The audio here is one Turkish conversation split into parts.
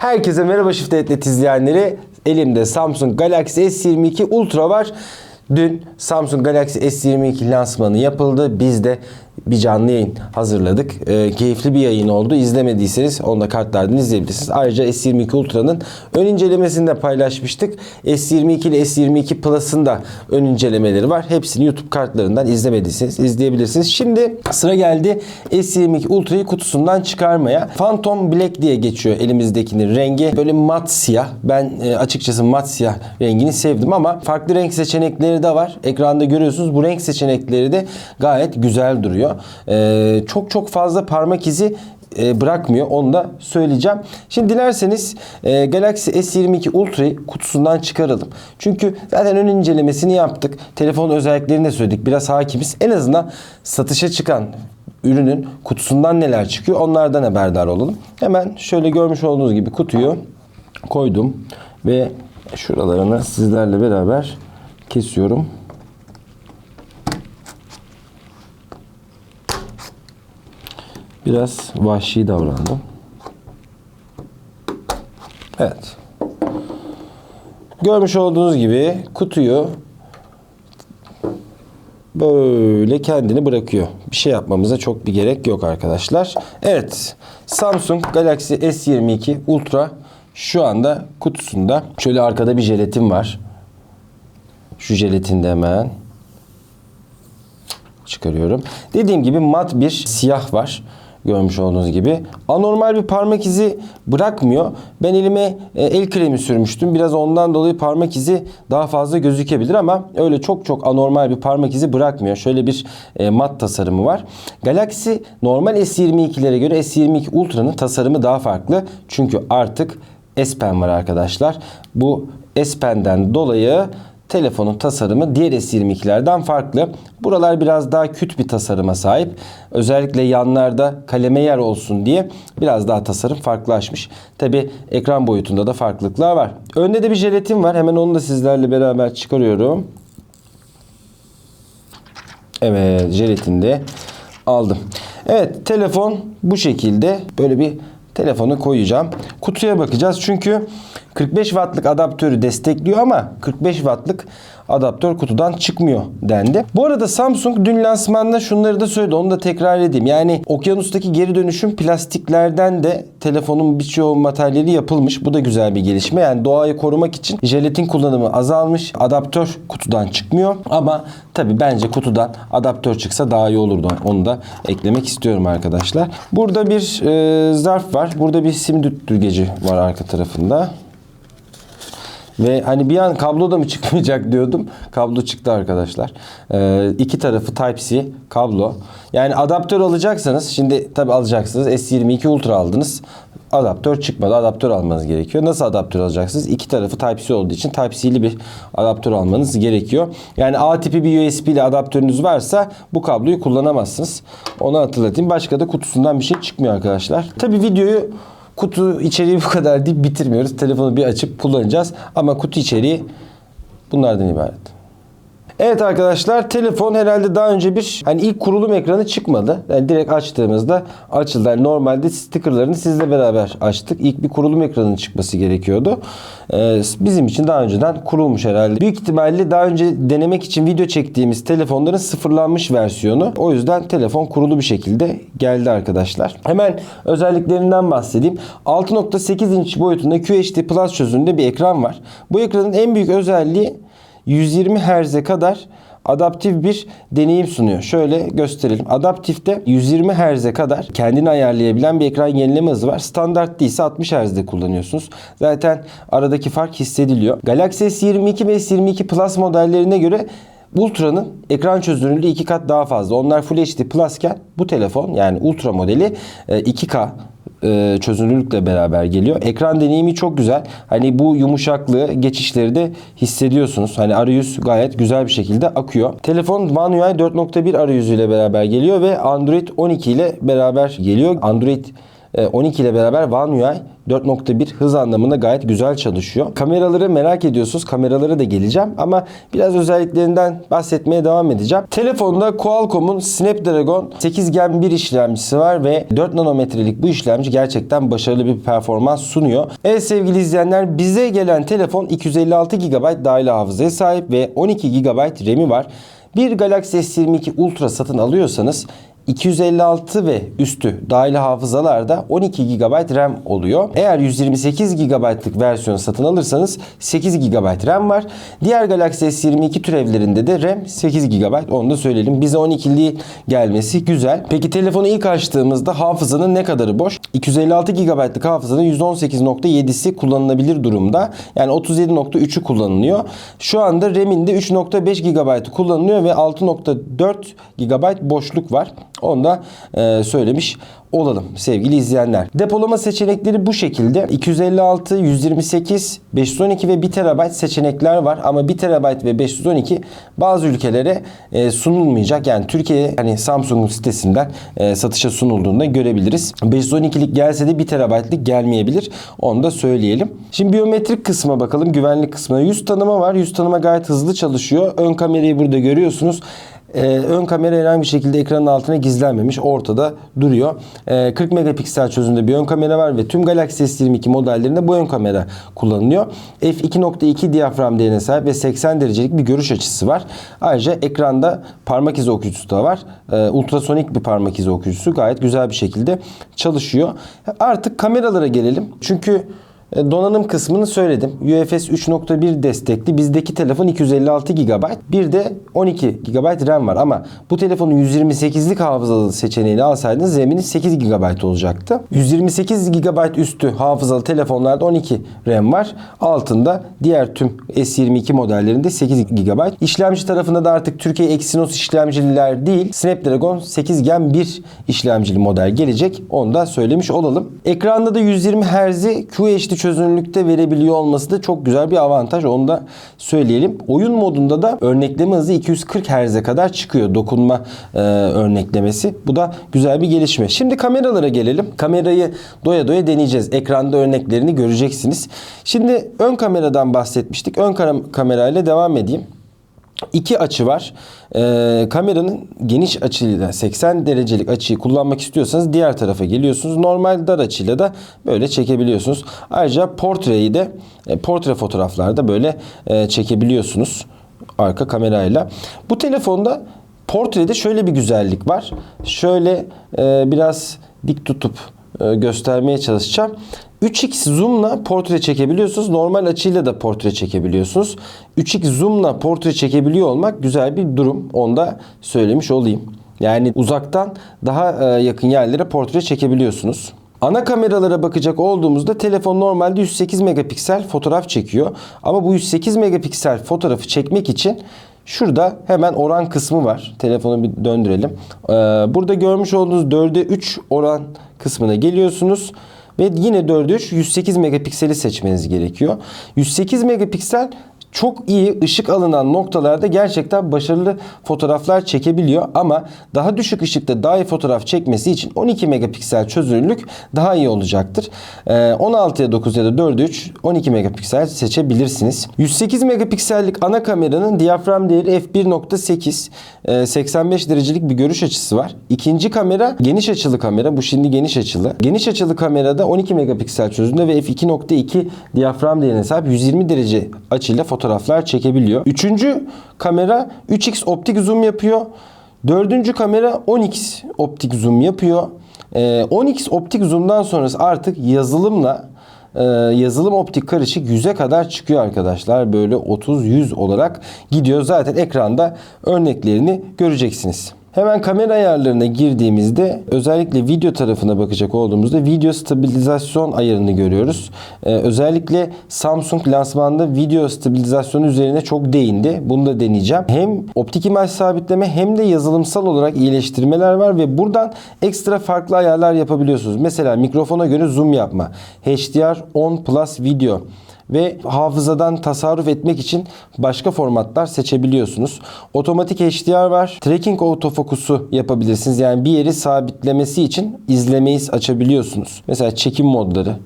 Herkese merhaba Shift izleyenleri. Elimde Samsung Galaxy S22 Ultra var. Dün Samsung Galaxy S22 lansmanı yapıldı. Biz de bir canlı yayın hazırladık. Ee, keyifli bir yayın oldu. İzlemediyseniz onu da kartlardan izleyebilirsiniz. Ayrıca S22 Ultra'nın ön incelemesini de paylaşmıştık. S22 ile S22 Plus'ın da ön incelemeleri var. Hepsini YouTube kartlarından izlemediyseniz izleyebilirsiniz. Şimdi sıra geldi S22 Ultra'yı kutusundan çıkarmaya. Phantom Black diye geçiyor elimizdekinin rengi. Böyle mat siyah. Ben e, açıkçası mat siyah rengini sevdim ama farklı renk seçenekleri de var. Ekranda görüyorsunuz. Bu renk seçenekleri de gayet güzel duruyor. E, çok çok fazla parmak izi e, bırakmıyor. Onu da söyleyeceğim. Şimdi dilerseniz e, Galaxy S22 Ultra'yı kutusundan çıkaralım. Çünkü zaten ön incelemesini yaptık. Telefon özelliklerini de söyledik. Biraz hakimiz. En azından satışa çıkan ürünün kutusundan neler çıkıyor onlardan haberdar olalım. Hemen şöyle görmüş olduğunuz gibi kutuyu koydum ve şuralarını sizlerle beraber kesiyorum. Biraz vahşi davrandım. Evet. Görmüş olduğunuz gibi kutuyu böyle kendini bırakıyor. Bir şey yapmamıza çok bir gerek yok arkadaşlar. Evet. Samsung Galaxy S22 Ultra şu anda kutusunda. Şöyle arkada bir jelatin var. Şu jelatini de hemen çıkarıyorum. Dediğim gibi mat bir siyah var. Görmüş olduğunuz gibi. Anormal bir parmak izi bırakmıyor. Ben elime e, el kremi sürmüştüm. Biraz ondan dolayı parmak izi daha fazla gözükebilir ama öyle çok çok anormal bir parmak izi bırakmıyor. Şöyle bir e, mat tasarımı var. Galaxy normal S22'lere göre S22 Ultra'nın tasarımı daha farklı. Çünkü artık S Pen var arkadaşlar. Bu S Pen'den dolayı telefonun tasarımı diğer S22'lerden farklı. Buralar biraz daha küt bir tasarıma sahip. Özellikle yanlarda kaleme yer olsun diye biraz daha tasarım farklılaşmış. Tabi ekran boyutunda da farklılıklar var. Önde de bir jelatin var. Hemen onu da sizlerle beraber çıkarıyorum. Evet jelatini de aldım. Evet telefon bu şekilde böyle bir telefonu koyacağım. Kutuya bakacağız çünkü 45 wattlık adaptörü destekliyor ama 45 wattlık adaptör kutudan çıkmıyor dendi. Bu arada Samsung dün lansmanda şunları da söyledi. Onu da tekrar edeyim. Yani okyanustaki geri dönüşüm plastiklerden de telefonun birçoğu materyali yapılmış. Bu da güzel bir gelişme. Yani doğayı korumak için jelatin kullanımı azalmış. Adaptör kutudan çıkmıyor. Ama tabi bence kutudan adaptör çıksa daha iyi olurdu. Onu da eklemek istiyorum arkadaşlar. Burada bir e, zarf var. Burada bir sim düttürgeci var arka tarafında. Ve hani bir an kablo da mı çıkmayacak diyordum. Kablo çıktı arkadaşlar. Ee, iki tarafı Type-C kablo. Yani adaptör alacaksanız şimdi tabi alacaksınız. S22 Ultra aldınız. Adaptör çıkmadı. Adaptör almanız gerekiyor. Nasıl adaptör alacaksınız? İki tarafı Type-C olduğu için Type-C'li bir adaptör almanız gerekiyor. Yani A tipi bir USB ile adaptörünüz varsa bu kabloyu kullanamazsınız. Onu hatırlatayım. Başka da kutusundan bir şey çıkmıyor arkadaşlar. Tabi videoyu Kutu içeriği bu kadar deyip bitirmiyoruz. Telefonu bir açıp kullanacağız. Ama kutu içeriği bunlardan ibaret. Evet arkadaşlar telefon herhalde daha önce bir hani ilk kurulum ekranı çıkmadı. Yani direkt açtığımızda açıldı. Yani normalde stickerlarını sizle beraber açtık. İlk bir kurulum ekranının çıkması gerekiyordu. Ee, bizim için daha önceden kurulmuş herhalde. Büyük ihtimalle daha önce denemek için video çektiğimiz telefonların sıfırlanmış versiyonu. O yüzden telefon kurulu bir şekilde geldi arkadaşlar. Hemen özelliklerinden bahsedeyim. 6.8 inç boyutunda QHD Plus çözünürlüğünde bir ekran var. Bu ekranın en büyük özelliği 120 Hz'e kadar adaptif bir deneyim sunuyor. Şöyle gösterelim. Adaptifte 120 Hz'e kadar kendini ayarlayabilen bir ekran yenileme hızı var. Standart değilse 60 Hz'de kullanıyorsunuz. Zaten aradaki fark hissediliyor. Galaxy S22 ve S22 Plus modellerine göre Ultra'nın ekran çözünürlüğü 2 kat daha fazla. Onlar Full HD Plus iken bu telefon yani Ultra modeli 2K e, çözünürlükle beraber geliyor. Ekran deneyimi çok güzel. Hani bu yumuşaklığı, geçişleri de hissediyorsunuz. Hani arayüz gayet güzel bir şekilde akıyor. Telefon One UI 4.1 arayüzüyle beraber geliyor ve Android 12 ile beraber geliyor. Android 12 ile beraber One UI 4.1 hız anlamında gayet güzel çalışıyor. Kameraları merak ediyorsunuz. Kameralara da geleceğim ama biraz özelliklerinden bahsetmeye devam edeceğim. Telefonda Qualcomm'un Snapdragon 8 Gen 1 işlemcisi var ve 4 nanometrelik bu işlemci gerçekten başarılı bir performans sunuyor. Evet sevgili izleyenler bize gelen telefon 256 GB dahil hafızaya sahip ve 12 GB RAM'i var. Bir Galaxy S22 Ultra satın alıyorsanız 256 ve üstü dahil hafızalarda 12 GB RAM oluyor. Eğer 128 GB'lık versiyon satın alırsanız 8 GB RAM var. Diğer Galaxy S22 türevlerinde de RAM 8 GB. Onu da söyleyelim. Bize 12'li gelmesi güzel. Peki telefonu ilk açtığımızda hafızanın ne kadarı boş? 256 GB'lık hafızanın %18.7'si kullanılabilir durumda. Yani 37.3'ü kullanılıyor. Şu anda RAM'in de 3.5 GB kullanılıyor ve 6.4 GB boşluk var. Onu da e, söylemiş olalım sevgili izleyenler. Depolama seçenekleri bu şekilde. 256, 128, 512 ve 1 TB seçenekler var ama 1 TB ve 512 bazı ülkelere e, sunulmayacak. Yani Türkiye hani Samsung'un sitesinden e, satışa sunulduğunda görebiliriz. 512'lik gelse de 1 TB'lik gelmeyebilir. Onu da söyleyelim. Şimdi biyometrik kısma bakalım. Güvenlik kısmına. Yüz tanıma var. Yüz tanıma gayet hızlı çalışıyor. Ön kamerayı burada görüyorsunuz. Ee, ön kamera herhangi bir şekilde ekranın altına gizlenmemiş. Ortada duruyor. Ee, 40 megapiksel çözünürlüğünde bir ön kamera var ve tüm Galaxy S22 modellerinde bu ön kamera kullanılıyor. F2.2 diyafram değerine sahip ve 80 derecelik bir görüş açısı var. Ayrıca ekranda parmak izi okuyucusu da var. Ee, ultrasonik bir parmak izi okuyucusu gayet güzel bir şekilde çalışıyor. Artık kameralara gelelim. Çünkü e, Donanım kısmını söyledim. UFS 3.1 destekli. Bizdeki telefon 256 GB. Bir de 12 GB RAM var ama bu telefonun 128'lik hafızalı seçeneğini alsaydınız RAM'iniz 8 GB olacaktı. 128 GB üstü hafızalı telefonlarda 12 RAM var. Altında diğer tüm S22 modellerinde 8 GB. İşlemci tarafında da artık Türkiye Exynos işlemcililer değil Snapdragon 8 Gen 1 işlemcili model gelecek. Onu da söylemiş olalım. Ekranda da 120 Hz'i QHD çözünürlükte verebiliyor olması da çok güzel bir avantaj. Onu da söyleyelim. Oyun modunda da örnekleme hızı 240 Hz'e kadar çıkıyor. Dokunma e, örneklemesi. Bu da güzel bir gelişme. Şimdi kameralara gelelim. Kamerayı doya doya deneyeceğiz. Ekranda örneklerini göreceksiniz. Şimdi ön kameradan bahsetmiştik. Ön kam- kamerayla devam edeyim. İki açı var. Ee, kameranın geniş açıyla 80 derecelik açıyı kullanmak istiyorsanız diğer tarafa geliyorsunuz. Normal dar açıyla da böyle çekebiliyorsunuz. Ayrıca portreyi de e, portre fotoğraflarda böyle e, çekebiliyorsunuz arka kamerayla. Bu telefonda portrede şöyle bir güzellik var. Şöyle e, biraz dik tutup e, göstermeye çalışacağım. 3x zoom'la portre çekebiliyorsunuz. Normal açıyla da portre çekebiliyorsunuz. 3x zoom'la portre çekebiliyor olmak güzel bir durum. Onu da söylemiş olayım. Yani uzaktan daha e, yakın yerlere portre çekebiliyorsunuz. Ana kameralara bakacak olduğumuzda telefon normalde 108 megapiksel fotoğraf çekiyor. Ama bu 108 megapiksel fotoğrafı çekmek için Şurada hemen oran kısmı var. Telefonu bir döndürelim. Ee, burada görmüş olduğunuz 4'e 3 oran kısmına geliyorsunuz. Ve yine 4'e 3 108 megapikseli seçmeniz gerekiyor. 108 megapiksel çok iyi ışık alınan noktalarda gerçekten başarılı fotoğraflar çekebiliyor ama daha düşük ışıkta daha iyi fotoğraf çekmesi için 12 megapiksel çözünürlük daha iyi olacaktır. Ee, 16'ya 9 ya da 4'e 3 12 megapiksel seçebilirsiniz. 108 megapiksellik ana kameranın diyafram değeri f1.8 ee, 85 derecelik bir görüş açısı var. İkinci kamera geniş açılı kamera. Bu şimdi geniş açılı. Geniş açılı kamerada 12 megapiksel çözünürlüğünde ve f2.2 diyafram değerine sahip 120 derece açıyla fotoğraflar çekebiliyor. Üçüncü kamera 3x optik zoom yapıyor. Dördüncü kamera 10x optik zoom yapıyor. Ee, 10x optik zoom'dan sonrası artık yazılımla e, yazılım optik karışık 100'e kadar çıkıyor arkadaşlar. Böyle 30-100 olarak gidiyor. Zaten ekranda örneklerini göreceksiniz. Hemen kamera ayarlarına girdiğimizde özellikle video tarafına bakacak olduğumuzda video stabilizasyon ayarını görüyoruz. Ee, özellikle Samsung lansmanında video stabilizasyonu üzerine çok değindi. Bunu da deneyeceğim. Hem optik imaj sabitleme hem de yazılımsal olarak iyileştirmeler var ve buradan ekstra farklı ayarlar yapabiliyorsunuz. Mesela mikrofona göre zoom yapma, HDR 10 Plus video ve hafızadan tasarruf etmek için başka formatlar seçebiliyorsunuz. Otomatik HDR var. Tracking autofokusu yapabilirsiniz. Yani bir yeri sabitlemesi için izlemeyi açabiliyorsunuz. Mesela çekim modları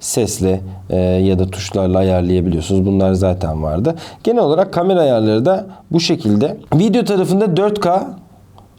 sesle e, ya da tuşlarla ayarlayabiliyorsunuz. Bunlar zaten vardı. Genel olarak kamera ayarları da bu şekilde. Video tarafında 4K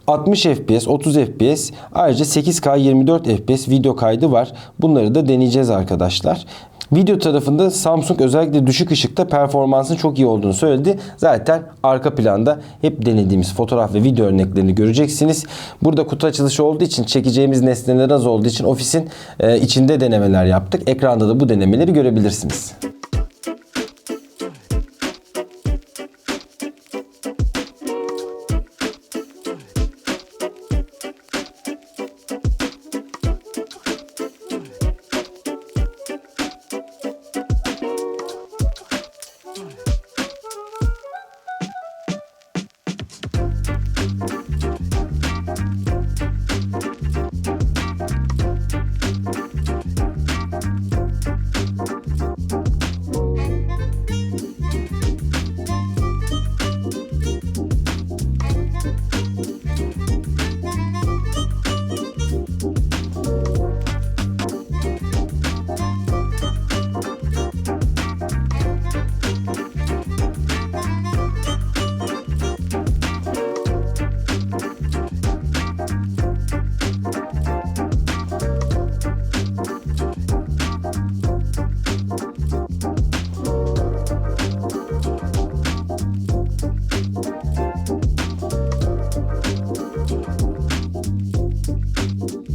60 FPS, 30 FPS, ayrıca 8K 24 FPS video kaydı var. Bunları da deneyeceğiz arkadaşlar. Video tarafında Samsung özellikle düşük ışıkta performansın çok iyi olduğunu söyledi. Zaten arka planda hep denediğimiz fotoğraf ve video örneklerini göreceksiniz. Burada kutu açılışı olduğu için çekeceğimiz nesneler az olduğu için ofisin e, içinde denemeler yaptık. Ekranda da bu denemeleri görebilirsiniz.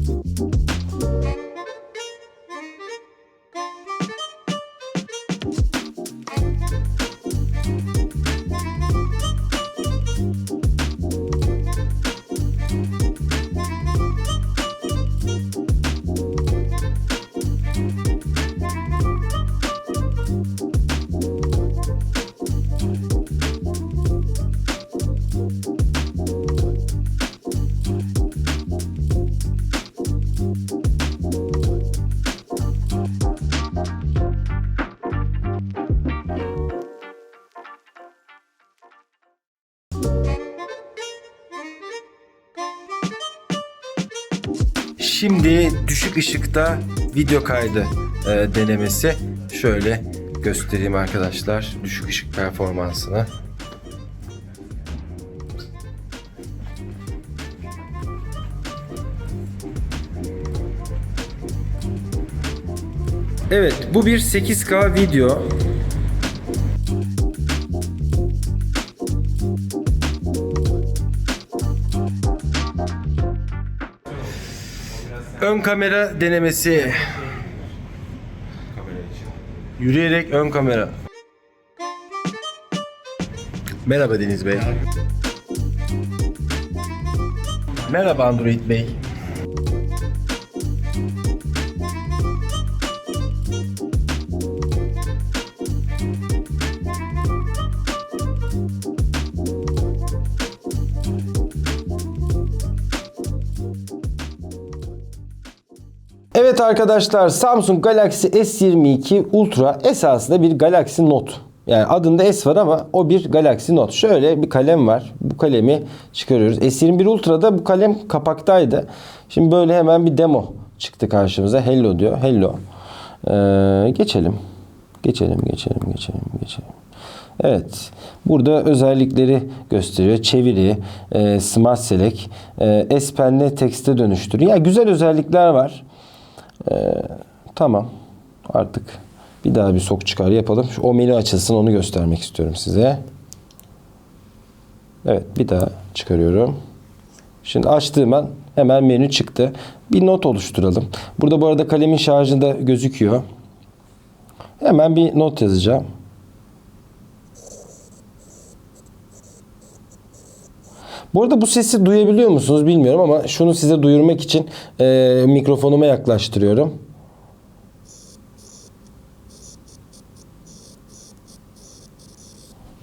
you. Şimdi düşük ışıkta video kaydı e, denemesi. Şöyle göstereyim arkadaşlar düşük ışık performansını. Evet bu bir 8K video. Ön kamera denemesi. Yürüyerek ön kamera. Merhaba Deniz Bey. Merhaba Android Bey. Evet arkadaşlar Samsung Galaxy S22 Ultra esasında bir Galaxy Note. Yani adında S var ama o bir Galaxy Note. Şöyle bir kalem var. Bu kalemi çıkarıyoruz. S21 Ultra'da bu kalem kapaktaydı. Şimdi böyle hemen bir demo çıktı karşımıza. Hello diyor. Hello. Ee, geçelim. Geçelim, geçelim, geçelim, geçelim. Evet. Burada özellikleri gösteriyor. Çeviri, e, Smart Select, e, S Pen'le tekste dönüştür. Ya güzel özellikler var. Ee, tamam. Artık bir daha bir sok çıkar yapalım. Şu o menü açılsın onu göstermek istiyorum size. Evet bir daha çıkarıyorum. Şimdi açtığım an hemen menü çıktı. Bir not oluşturalım. Burada bu arada kalemin şarjı da gözüküyor. Hemen bir not yazacağım. Bu arada bu sesi duyabiliyor musunuz bilmiyorum ama şunu size duyurmak için e, mikrofonuma yaklaştırıyorum.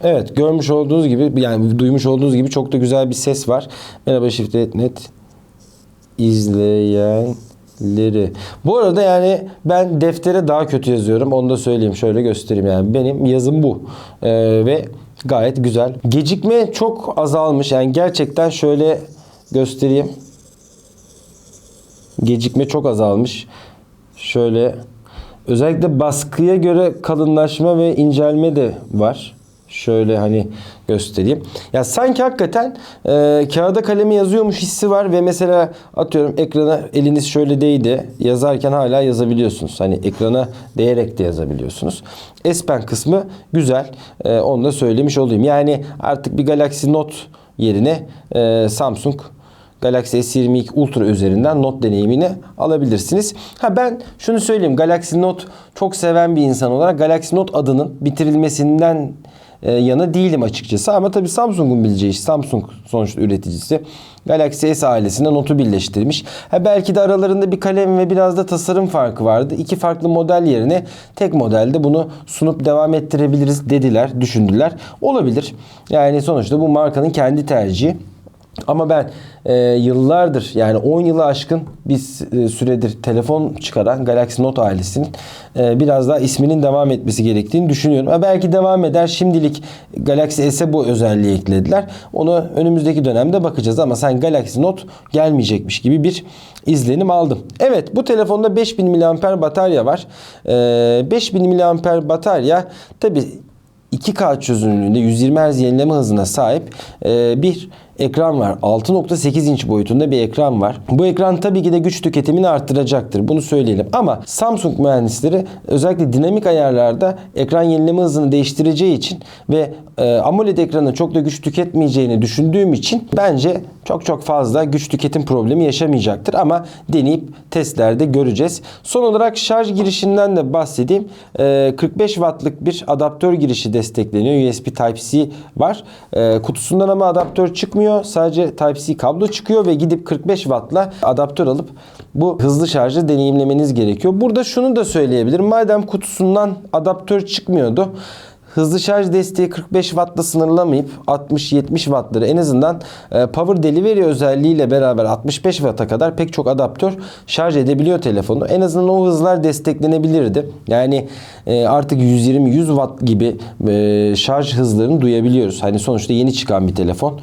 Evet görmüş olduğunuz gibi yani duymuş olduğunuz gibi çok da güzel bir ses var. Merhaba Shift net izleyen Leri. Bu arada yani ben deftere daha kötü yazıyorum. Onu da söyleyeyim. Şöyle göstereyim yani. Benim yazım bu. Ee, ve gayet güzel. Gecikme çok azalmış. Yani gerçekten şöyle göstereyim. Gecikme çok azalmış. Şöyle özellikle baskıya göre kalınlaşma ve incelme de var. Şöyle hani göstereyim. Ya sanki hakikaten e, kağıda kalemi yazıyormuş hissi var ve mesela atıyorum ekrana eliniz şöyle değdi. Yazarken hala yazabiliyorsunuz. Hani ekrana değerek de yazabiliyorsunuz. S Pen kısmı güzel. E, onu da söylemiş olayım. Yani artık bir Galaxy Note yerine e, Samsung Galaxy S22 Ultra üzerinden Note deneyimini alabilirsiniz. Ha ben şunu söyleyeyim. Galaxy Note çok seven bir insan olarak Galaxy Note adının bitirilmesinden yana değilim açıkçası. Ama tabii Samsung'un bileceği iş. Samsung sonuçta üreticisi. Galaxy S ailesine Note'u birleştirmiş. Ha belki de aralarında bir kalem ve biraz da tasarım farkı vardı. İki farklı model yerine tek modelde bunu sunup devam ettirebiliriz dediler, düşündüler. Olabilir. Yani sonuçta bu markanın kendi tercihi. Ama ben e, yıllardır yani 10 yılı aşkın bir e, süredir telefon çıkaran Galaxy Note ailesinin e, biraz daha isminin devam etmesi gerektiğini düşünüyorum. Ha, belki devam eder. Şimdilik Galaxy S'e bu özelliği eklediler. Onu önümüzdeki dönemde bakacağız ama sen Galaxy Note gelmeyecekmiş gibi bir izlenim aldım. Evet bu telefonda 5000 mAh batarya var. E, 5000 mAh batarya tabi 2K çözünürlüğünde 120 Hz yenileme hızına sahip e, bir ekran var. 6.8 inç boyutunda bir ekran var. Bu ekran tabii ki de güç tüketimini arttıracaktır. Bunu söyleyelim. Ama Samsung mühendisleri özellikle dinamik ayarlarda ekran yenileme hızını değiştireceği için ve e, AMOLED ekranın çok da güç tüketmeyeceğini düşündüğüm için bence çok çok fazla güç tüketim problemi yaşamayacaktır ama deneyip testlerde göreceğiz. Son olarak şarj girişinden de bahsedeyim. E, 45 wattlık bir adaptör girişi destekleniyor. USB Type-C var. E, kutusundan ama adaptör çıkmıyor. Sadece Type-C kablo çıkıyor ve gidip 45 wattla adaptör alıp bu hızlı şarjı deneyimlemeniz gerekiyor. Burada şunu da söyleyebilirim. Madem kutusundan adaptör çıkmıyordu hızlı şarj desteği 45 Watt'la sınırlamayıp 60-70 Watt'ları en azından e, Power Delivery özelliğiyle beraber 65 Watt'a kadar pek çok adaptör şarj edebiliyor telefonu. En azından o hızlar desteklenebilirdi. Yani e, artık 120-100 Watt gibi e, şarj hızlarını duyabiliyoruz. Hani sonuçta yeni çıkan bir telefon.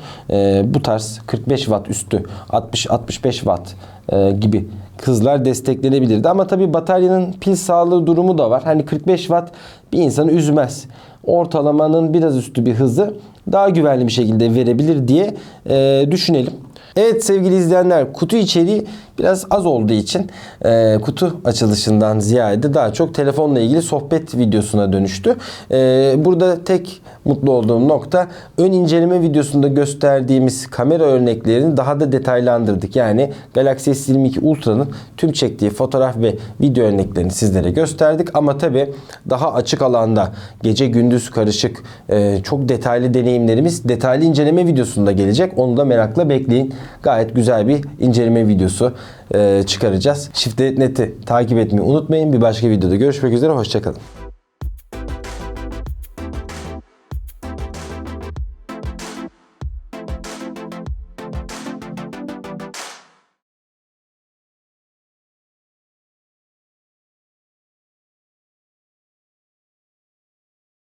Bu tarz 45 Watt üstü 60-65 Watt gibi hızlar desteklenebilirdi. Ama tabii bataryanın pil sağlığı durumu da var. Hani 45 Watt bir insanı üzmez. Ortalamanın biraz üstü bir hızı daha güvenli bir şekilde verebilir diye e, düşünelim. Evet sevgili izleyenler kutu içeriği biraz az olduğu için e, kutu açılışından ziyade daha çok telefonla ilgili sohbet videosuna dönüştü. E, burada tek mutlu olduğum nokta ön inceleme videosunda gösterdiğimiz kamera örneklerini daha da detaylandırdık. Yani Galaxy S22 Ultra'nın tüm çektiği fotoğraf ve video örneklerini sizlere gösterdik. Ama tabi daha açık alanda gece gündüz karışık e, çok detaylı deneyimlerimiz detaylı inceleme videosunda gelecek. Onu da merakla bekleyin. Gayet güzel bir inceleme videosu çıkaracağız. Shift Net'i takip etmeyi unutmayın. Bir başka videoda görüşmek üzere. Hoşçakalın.